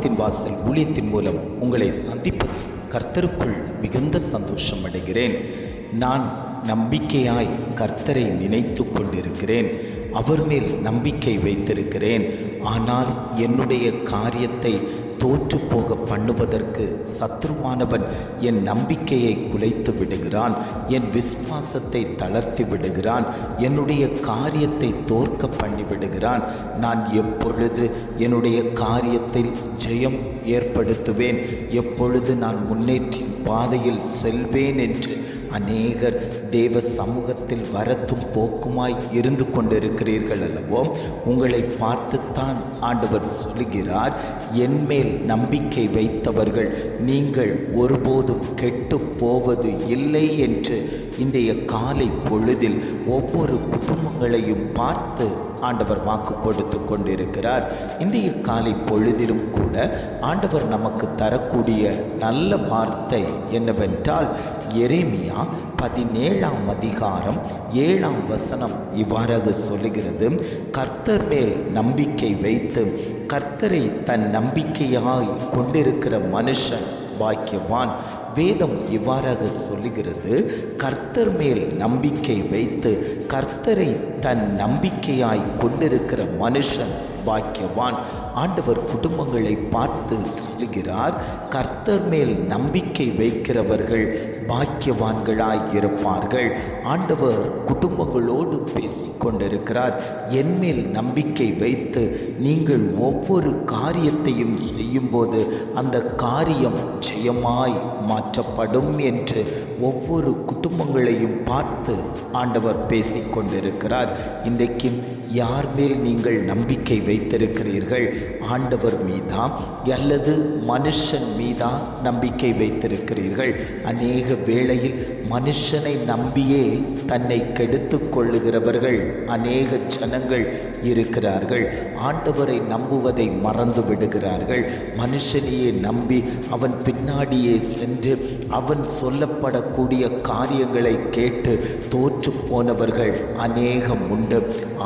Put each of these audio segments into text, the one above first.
வானத்தின் வாசல் ஊழியத்தின் மூலம் உங்களை சந்திப்பதில் கர்த்தருக்குள் மிகுந்த சந்தோஷம் அடைகிறேன். நான் நம்பிக்கையாய் கர்த்தரை நினைத்து கொண்டிருக்கிறேன். அவர் மேல் நம்பிக்கை வைத்திருக்கிறேன். ஆனால் என்னுடைய காரியத்தை தோற்று போக பண்ணுவதற்கு சத்ருவானவன் என் நம்பிக்கையை குலைத்து விடுகிறான் என் விஸ்வாசத்தை தளர்த்தி விடுகிறான் என்னுடைய காரியத்தை தோற்க பண்ணி விடுகிறான். நான் எப்பொழுது என்னுடைய காரியத்தில் ஜெயம் ஏற்படுத்துவேன் எப்பொழுது நான் முன்னேற்றின் பாதையில் செல்வேன் என்று அநேகர் தேவ சமூகத்தில் வரத்தும் போக்குமாய் இருந்து கொண்டிருக்கிறீர்கள் அல்லவோ உங்களை பார்த்துத்தான் ஆண்டவர் சொல்கிறார் என்மேல் நம்பிக்கை வைத்தவர்கள் நீங்கள் ஒருபோதும் கெட்டு போவது இல்லை என்று இன்றைய காலை பொழுதில் ஒவ்வொரு குடும்பங்களையும் பார்த்து ஆண்டவர் வாக்கு கொடுத்து கொண்டிருக்கிறார். இன்றைய காலை பொழுதிலும் கூட ஆண்டவர் நமக்கு தரக்கூடிய நல்ல வார்த்தை என்னவென்றால் எரேமியா பதினேழாம் அதிகாரம் ஏழாம் வசனம் இவ்வாறாக சொல்லுகிறது. கர்த்தர் மேல் நம்பிக்கை வைத்து கர்த்தரை தன் நம்பிக்கையாய் கொண்டிருக்கிற மனுஷன் பாக்கியவான். வேதம் இவ்வாறாக சொல்லுகிறது கர்த்தர் மேல் நம்பிக்கை வைத்து கர்த்தரை தன் நம்பிக்கையாய் கொண்டிருக்கிற மனுஷன் பாக்கியவான். ஆண்டவர் குடும்பங்களை பார்த்து சொல்கிறார் கர்த்தர் மேல் நம்பிக்கை வைக்கிறவர்கள் பாக்கியவான்களாய் இருப்பார்கள். ஆண்டவர் குடும்பங்களோடு பேசிக்கொண்டிருக்கிறார் என்மேல் நம்பிக்கை வைத்து நீங்கள் ஒவ்வொரு காரியத்தையும் செய்யும்போது அந்த காரியம் ஜெயமாய் மாற்றப்படும் என்று ஒவ்வொரு குடும்பங்களையும் பார்த்து ஆண்டவர் பேசிக்கொண்டிருக்கிறார். இன்றைக்கு யார் மேல் நீங்கள் நம்பிக்கை வைத்திருக்கிறீர்கள்? ஆண்டவர் மீதா அல்லது மனுஷன் மீதா நம்பிக்கை வைத்திருக்கிறீர்கள். அநேக வேளையில் மனுஷனை நம்பியே தன்னை கெடுத்து கொள்ளுகிறவர்கள் அநேக ஜனங்கள் இருக்கிறார்கள். ஆண்டவரை நம்புவதை மறந்து விடுகிறார்கள். மனுஷனையே நம்பி அவன் பின்னாடியே சென்று அவன் சொல்லப்படக்கூடிய காரியங்களை கேட்டு தோற்று போனவர்கள் அநேகம் உண்டு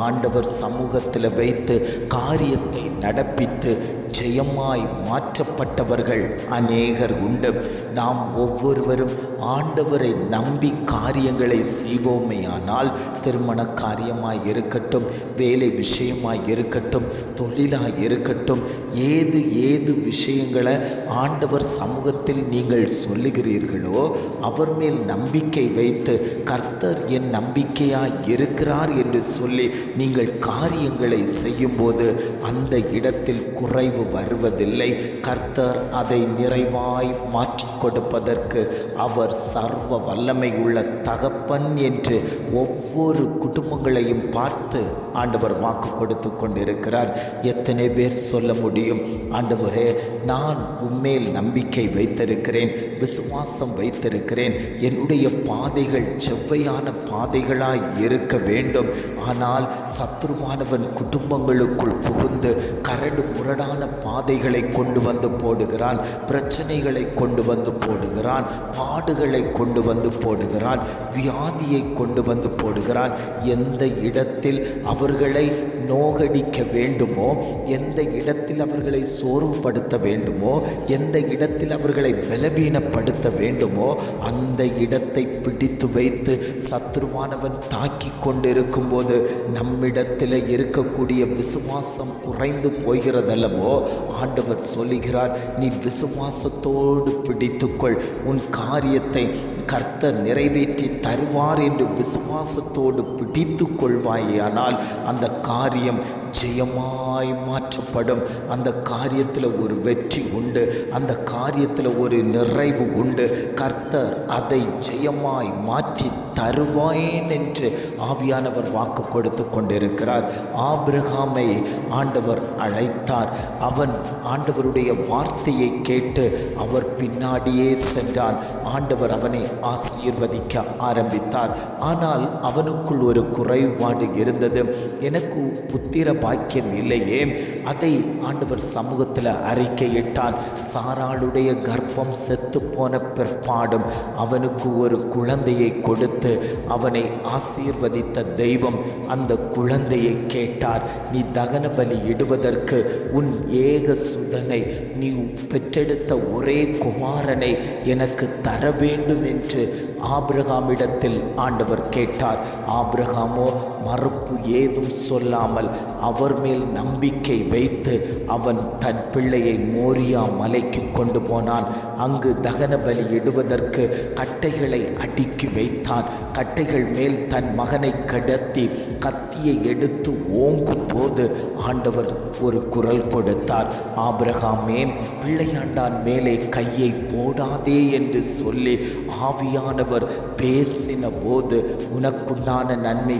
ஆண்டவர் சமூகத்தில் வைத்து காரியத்தை நட நடப்பித்து ஜெயமாய் மாற்றப்பட்டவர்கள் அநேகர் உண்டு. நாம் ஒவ்வொருவரும் ஆண்டவரை நம்பி காரியங்களை செய்வோமேயானால் திருமண காரியமாய் இருக்கட்டும் வேலை விஷயமாய் இருக்கட்டும் தொழிலாய் இருக்கட்டும் ஏது ஏது விஷயங்களை ஆண்டவர் சமூகத்தில் நீங்கள் சொல்லுகிறீர்களோ அவர் மேல் நம்பிக்கை வைத்து கர்த்தர் என் நம்பிக்கையாய் இருக்கிறார் என்று சொல்லி நீங்கள் காரியங்களை செய்யும்போது அந்த இடத்தில் குறைவு வருவதில்லை. கர்த்தர் அதை நிறைவாய் மாற்றி கொடுப்பதற்கு அவர் சர்வ வல்லமை உள்ள தகப்பன் என்று ஒவ்வொரு குடும்பங்களையும் பார்த்து ஆண்டவர் வாக்கு கொடுத்து கொண்டிருக்கிறார். எத்தனை பேர் சொல்ல முடியும்? ஆண்டவரே நான் உண்மையில் நம்பிக்கை வைத்திருக்கிறேன் விசுவாசம் வைத்திருக்கிறேன். என்னுடைய பாதைகள் செவ்வையான பாதைகளாய் இருக்க வேண்டும். ஆனால் சத்ருவானவன் குடும்பங்களுக்குள் புகுந்து கரடு முரடான பாதைகளை கொண்டு வந்து போடுகிறான் பிரச்சனைகளை கொண்டு வந்து போடுகிறான் பாடுகளை கொண்டு வந்து போடுகிறான் வியாதியை கொண்டு வந்து போடுகிறான். எந்த இடத்தில் அவர்களை நோகடிக்க வேண்டுமோ எந்த இடத்தில் அவர்களை சோர்வுபடுத்த வேண்டுமோ எந்த இடத்தில் அவர்களை பலவீனப்படுத்த வேண்டுமோ அந்த இடத்தை பிடித்து வைத்து சத்ருவானவன் தாக்கி கொண்டிருக்கும் போது நம்மிடத்தில் இருக்கக்கூடிய விசுவாசம் குறைந்து போகிறதல்லவோ ஆண்டவர் சொல்லுகிறார் நீ விசுவாசத்தோடு பிடித்துக்கொள். உன் காரியத்தை கர்த்தர் நிறைவேற்றி தருவார் என்று விசுவாசத்தோடு பிடித்து கொள்வாயானால் அந்த காரியம் ஜெயமாய் மாற்றப்படும். அந்த காரியத்தில் ஒரு வெற்றி உண்டு அந்த காரியத்தில் ஒரு நிறைவு உண்டு. கர்த்தர் அதை ஜெயமாய் மாற்றி தருவாயேன் என்று ஆவியானவர் வாக்கு கொடுத்து கொண்டிருக்கிறார். ஆபிரகாமை ஆண்டவர் அழைத்தார். அவன் ஆண்டவருடைய வார்த்தையை கேட்டு அவர் பின்னாடியே சென்றான். ஆண்டவர் அவனை ஆசீர்வதிக்க ஆரம்பித்தார். ஆனால் அவனுக்குள் ஒரு குறைபாடு இருந்தது. எனக்கு புத்திர பாக்கியம் இல்லையே அதை ஆண்டவர் சமூகத்தில் அறிக்கையிட்டால் சாராளுடைய கர்ப்பம் செத்து போன பிற்பாடும் அவனுக்கு ஒரு குழந்தையை கொடுத்து அவனை ஆசீர்வதித்த தெய்வம் அந்த குழந்தையை கேட்டார் நீ தகன பலி இடுவதற்கு உன் ஏக சுதனை நீ பெற்றெடுத்த ஒரே குமாரனை எனக்கு தர வேண்டும் என்று ஆபிரகாமிடத்தில் ஆண்டவர் கேட்டார் ஆபிரகாமோ மறுப்பு ஏதும் சொல்லாமல் அவர் மேல் நம்பிக்கை வைத்து அவன் தன் பிள்ளையை மோரியா மலைக்கு கொண்டு போனான். அங்கு தகன பலி இடுவதற்கு கட்டைகளை அடுக்கி வைத்தான். கட்டைகள் மேல் தன் மகனை கடத்தி கத்தியை எடுத்து ஓங்கும் போது ஆண்டவர் ஒரு குரல் கொடுத்தார். ஆபிரகாமே பிள்ளையாண்டான் மேலே கையை போடாதே என்று சொல்லி ஆவியானவர் பேசின போது உனக்குண்டான நன்மை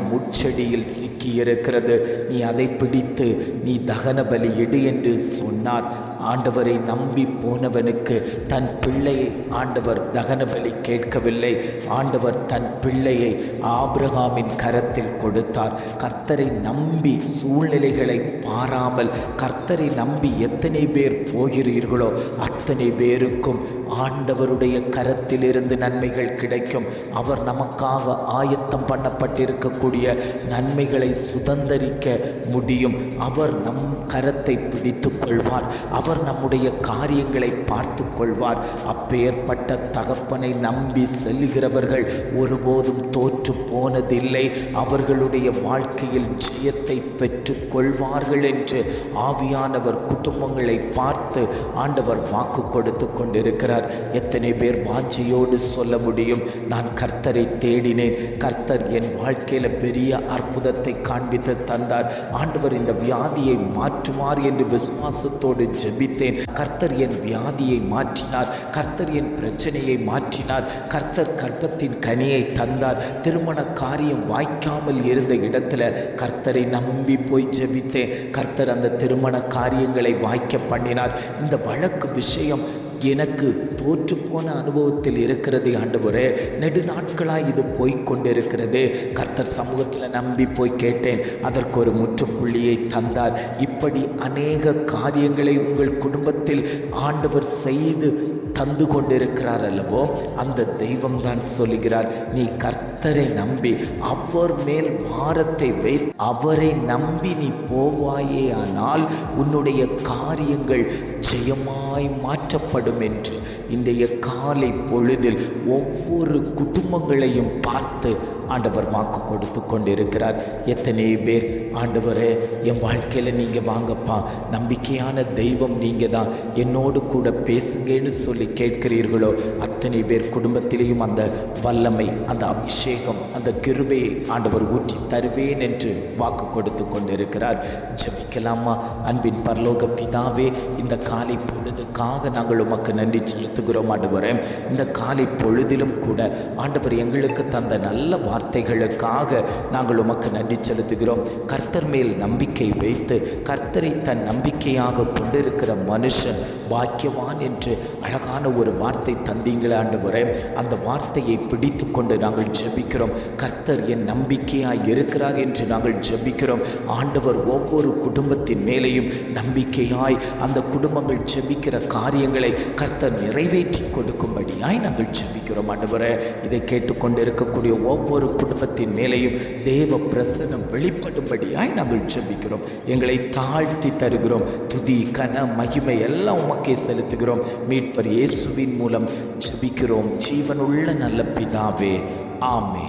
செடியில் சிக்கியிருக்கிறது. நீ அதை பிடித்து நீ தகன பலி இடு என்று சொன்னார். ஆண்டவரை நம்பி போனவனுக்கு தன் பிள்ளையை ஆண்டவர் தகன பலி கேட்கவில்லை. ஆண்டவர் தன் பிள்ளையை ஆபிரகாமின் கரத்தில் கொடுத்தார். கர்த்தரை நம்பி சூழ்நிலைகளை பாராமல் கர்த்தரை நம்பி எத்தனை பேர் போகிறீர்களோ அத்தனை பேருக்கும் ஆண்டவருடைய கரத்திலிருந்து நன்மைகள் கிடைக்கும். அவர் நமக்காக ஆயத்தம் பண்ணப்பட்டிருக்கக்கூடிய நன்மைகளை சுதந்தரிக்க முடியும். அவர் நம் கரத்தை பிடித்து கொள்வார் அவர் அவர் நம்முடைய காரியங்களை பார்த்து கொள்வார் அப்பேற்பட்ட தகப்பனை நம்பி செல்கிறவர்கள் ஒருபோதும் தோற்று போனதில்லை. அவர்களுடைய வாழ்க்கையில் ஜெயத்தை பெற்று கொள்வார்கள் என்று ஆவியானவர் குடும்பங்களை பார்த்து ஆண்டவர் வாக்கு கொடுத்து கொண்டிருக்கிறார். எத்தனை பேர் வாஞ்சையோடு சொல்ல முடியும்? நான் கர்த்தரை தேடினேன். கர்த்தர் என் வாழ்க்கையில் பெரிய அற்புதத்தை காண்பித்து தந்தார். ஆண்டவர் இந்த வியாதியை மாற்றுவார் என்று விசுவாசத்தோடு ஜெபித்தேன். கர்த்தர் என் வியாதியை மாற்றினார். கர்த்தர் என் பிரச்சனையை மாற்றினார். கர்த்தர் கர்ப்பத்தின் கனியை தந்தார். திருமண காரியம் வாய்க்காமல் இருந்த இடத்துல கர்த்தரை நம்பி போய் ஜெபித்தேன். கர்த்தர் அந்த திருமண காரியங்களை வாய்க்க பண்ணினார். இந்த வழக்கு விஷயம் எனக்கு தோற்று போன அனுபவத்தில் இருக்கிறது ஆண்டவரே. நெடு நாட்களாக இது போய்கொண்டிருக்கிறது கர்த்தர் சமூகத்தில் நம்பி போய் கேட்டேன். அதற்கு ஒரு முற்றுப்புள்ளியை தந்தார். இப்படி அநேக காரியங்களை உங்கள் குடும்பத்தில் ஆண்டவர் செய்து தந்து கொண்டிருக்கிறார் அல்லவோ அந்த தெய்வம் தான் சொல்லுகிறார் நீ கர்த்தரை நம்பி அவர் மேல் பாரத்தை வை அவரை நம்பி நீ போவாயே ஆனால் உன்னுடைய காரியங்கள் ஜெயமாய் மாற்றப்படும் என்று. இன்றைய காலை பொழுதில் ஒவ்வொரு குடும்பங்களையும் பார்த்து ஆண்டவர் வாக்கு கொடுத்து கொண்டிருக்கிறார். எத்தனை பேர்? ஆண்டவரே என் வாழ்க்கையில் நீங்கள் வாங்கப்பா. நம்பிக்கையான தெய்வம் நீங்கள் தான் என்னோடு கூட பேசுங்கன்னு சொல்லி கேட்கிறீர்களோ? அத்தனை பேர் குடும்பத்திலேயும் அந்த வல்லமை அந்த அபிஷேகம் அந்த கிருபையை ஆண்டவர் ஊற்றி தருவேன் என்று வாக்கு கொடுத்து கொண்டிருக்கிறார். ஜபிக்கலாமா? அன்பின் பரலோக பிதாவே இந்த காலை பொழுதுக்காக நாங்கள் உமக்கு நன்றி செலுத்துகிறோம் ஆண்டவரே. இந்த காலை பொழுதிலும் கூட ஆண்டவர் எங்களுக்கு தந்த நல்ல வார்த்தைகளுக்காக நாங்கள் உமக்கு நன்றி செலுத்துகிறோம். கர்த்தர் மேல் நம்பிக்கை வைத்து கர்த்தரை தன் நம்பிக்கையாக கொண்டிருக்கிற மனுஷன் பாக்கியவான் என்று அழகான ஒரு வார்த்தை தந்தீங்களே ஆண்டவரே அந்த வார்த்தையை பிடித்து கொண்டு நாங்கள் ஜெபிக்கிறோம். கர்த்தர் என் நம்பிக்கையாக இருக்கிறார் என்று நாங்கள் ஜெபிக்கிறோம். ஆண்டவர் ஒவ்வொரு குடும்பத்தின் மேலேயும் நம்பிக்கையாய் அந்த குடும்பங்கள் ஜெபிக்கிற காரியங்களை கர்த்தர் நிறைவேற்றி கொடுக்கும்படியாய் நாங்கள் ஜெபிக்கிறோம். ஆண்டவரே இதை கேட்டுக்கொண்டு இருக்கக்கூடிய ஒவ்வொரு குடும்பத்தின் மேலேயும் தேவ பிரசனம் வெளிப்படும்படியாய் நாங்கள் ஜெபிக்கிறோம். எங்களை தாழ்த்தி தருகிறோம். துதி கன மகிமை எல்லாம் உமக்கே செலுத்துகிறோம். மீட்பர் இயேசுவின் மூலம் ஜபிக்கிறோம். ஜீவனுள்ள நல்ல பிதாவே ஆமே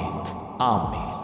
ஆமே